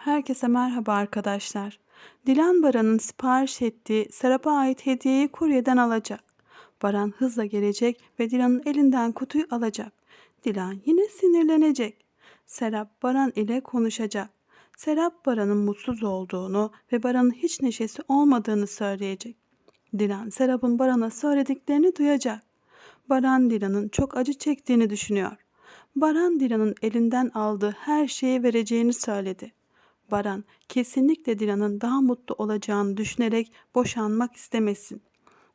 Herkese merhaba arkadaşlar. Dilan Baran'ın sipariş ettiği Serap'a ait hediyeyi kuryeden alacak. Baran hızla gelecek ve Dilan'ın elinden kutuyu alacak. Dilan yine sinirlenecek. Serap Baran ile konuşacak. Serap Baran'ın mutsuz olduğunu ve Baran'ın hiç neşesi olmadığını söyleyecek. Dilan Serap'ın Baran'a söylediklerini duyacak. Baran Dilan'ın çok acı çektiğini düşünüyor. Baran Dilan'ın elinden aldığı her şeyi vereceğini söyledi. Baran kesinlikle Dilan'ın daha mutlu olacağını düşünerek boşanmak istemesin.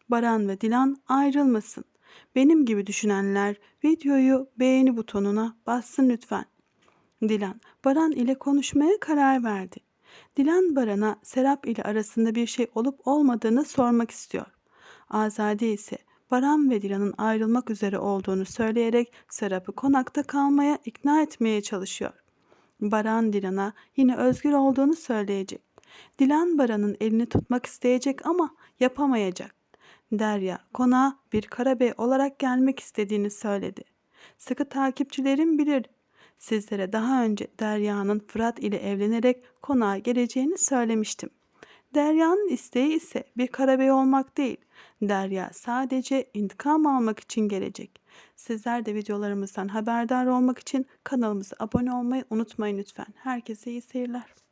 Baran ve Dilan ayrılmasın. Benim gibi düşünenler videoyu beğeni butonuna bassın lütfen. Dilan, Baran ile konuşmaya karar verdi. Dilan Baran'a Serap ile arasında bir şey olup olmadığını sormak istiyor. Azade ise Baran ve Dilan'ın ayrılmak üzere olduğunu söyleyerek Serap'ı konakta kalmaya ikna etmeye çalışıyor. Baran Dilan'a yine özgür olduğunu söyleyecek. Dilan Baran'ın elini tutmak isteyecek ama yapamayacak. Derya konağa bir karabey olarak gelmek istediğini söyledi. Sıkı takipçilerim bilir. Sizlere daha önce Derya'nın Fırat ile evlenerek konağa geleceğini söylemiştim. Derya'nın isteği ise bir karabey olmak değil. Derya sadece intikam almak için gelecek. Sizler de videolarımızdan haberdar olmak için kanalımıza abone olmayı unutmayın lütfen. Herkese iyi seyirler.